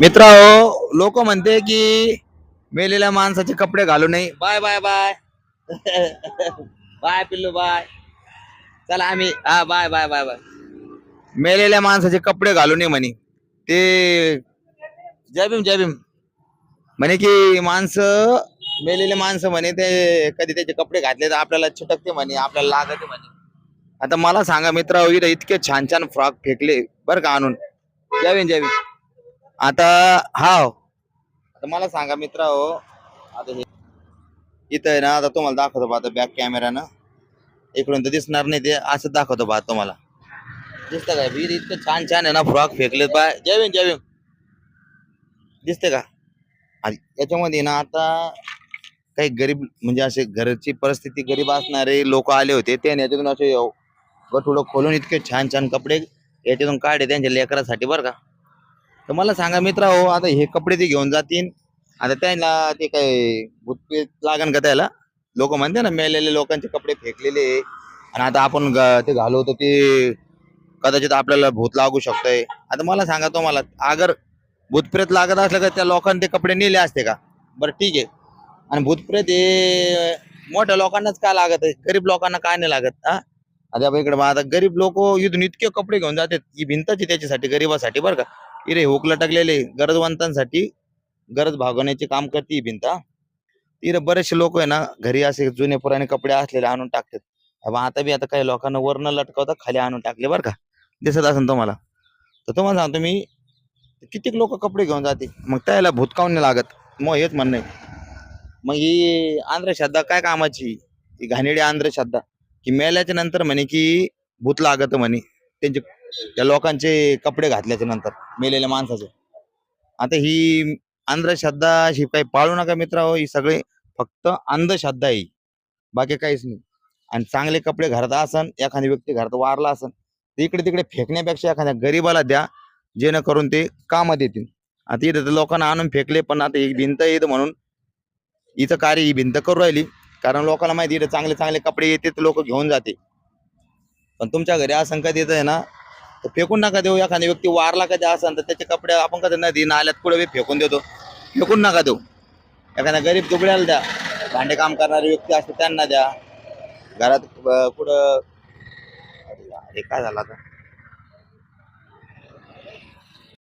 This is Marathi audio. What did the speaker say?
मित्र लोक म्हणते की मेलेल्या माणसाचे कपडे घालू नये. Bye bye bye. बाय पिल्लू बाय. चला आम्ही हा बाय बाय बाय बाय. मेलेल्या माणसाचे कपडे घालू नये म्हणे. ते जय भीम जय भीम. म्हणे की माणसं मेलेले माणसं म्हणे ते कधी त्याचे कपडे घातले तर आपल्याला छटकते म्हणे आपल्याला लागते म्हणे. आता मला सांगा मित्र इथं इतके छान छान फ्रॉक फेकले बरं का आणून. जय भीम जय भीम. आता हा आता मला सांगा मित्र हो आता हे इथं आहे ना आता तुम्हाला दाखवतो बा आता बॅक कॅमेरानं इकडून तर दिसणार नाही ते असं दाखवतो बा तुम्हाला. दिसतं का? वीर इतकं छान छान आहे ना फ्रॉक फेकलेत बा. जेवीन जेवीन जय दिसते का? आणि याच्यामध्ये ना आता काही गरीब म्हणजे असे घरची परिस्थिती गरीब असणारे लोक आले होते त्याने याच्यातून असे गठुडं खोलून इतके छान छान कपडे याच्यातून काढे त्यांच्या लेकरासाठी बरं का. तर मला सांगा मित्र हो आता हे कपडे ते घेऊन जातील. आता त्यांना ते काय भूतपेत लागन का त्याला? लोक म्हणते ना मेलेले लोकांचे कपडे फेकलेले आहे. आणि आता आपण ग- ते घालवतो ते कदाचित आपल्याला भूत लागू शकतंय. आता मला सांगा तुम्हाला अगर भूतप्रेत लागत असलं का त्या लोकांनी ते कपडे नेले असते का? बरं ठीक आहे. आणि भूतप्रेत हे मोठ्या लोकांनाच का लागत आहे? गरीब लोकांना काय नाही लागत? हा? आता आपण इकडे बघ, आता गरीब लोक इथून इतके कपडे घेऊन जातात ही भिंतच आहे त्याच्यासाठी गरीबासाठी बरं का? इरे हुक लटकलेले गरजवंतांसाठी गरज भागवण्याचे काम करते ही भिंत इरे बरेचसे लोक आहे ना घरी असे जुने पुराणे कपडे असलेले आणून टाकतात. अबा आता बी आता काही लोकांना वर्ण लटकवता खाली आणून टाकले बरं का. दिसत असेल तुम्हाला. तर तुम्हाला सांगतो मी कितीक लोक कपडे घेऊन जाते. मग त्याला भूतकावून नाही लागत? मग हेच म्हणणं मग ही आंध्रश्रद्धा काय कामाची? ही घाणेडी आंध्रश्रद्धा की मेल्याच्या नंतर म्हणे की भूत लागत म्हणे. त्यांचे त्या लोकांचे कपडे घातल्याच्या नंतर मेलेल्या माणसाचे. आता ही अंधश्रद्धा ही काही पाळू नका मित्र ही सगळे फक्त अंधश्रद्धा आहे. बाकी काहीच नाही. आणि चांगले कपडे घरात असन एखादी व्यक्ती घरात वारला असन इकडे तिकडे फेकण्यापेक्षा एखाद्या गरीबाला द्या जेणेकरून ते कामात येतील आता इथं तर लोकांना आणून फेकले पण आता ही भिंत येत म्हणून इथं कार्य ही भिंत करू राहिली. कारण लोकांना माहिती इथं चांगले चांगले कपडे येते तर लोक घेऊन जाते. पण तुमच्या घरी असं कधी येत आहे ना तर फेकून नका देऊ एखादी व्यक्ती वारला कधी असन तर त्याचे कपडे आपण कधी नदी नाल्यात पुढे फेकून देतो. फेकून नका देऊ. एखाद्या गरीब दुबड्याला द्या. भांडे काम करणारे व्यक्ती असते त्यांना द्या. घरात कुठं अरे काय झालं आता?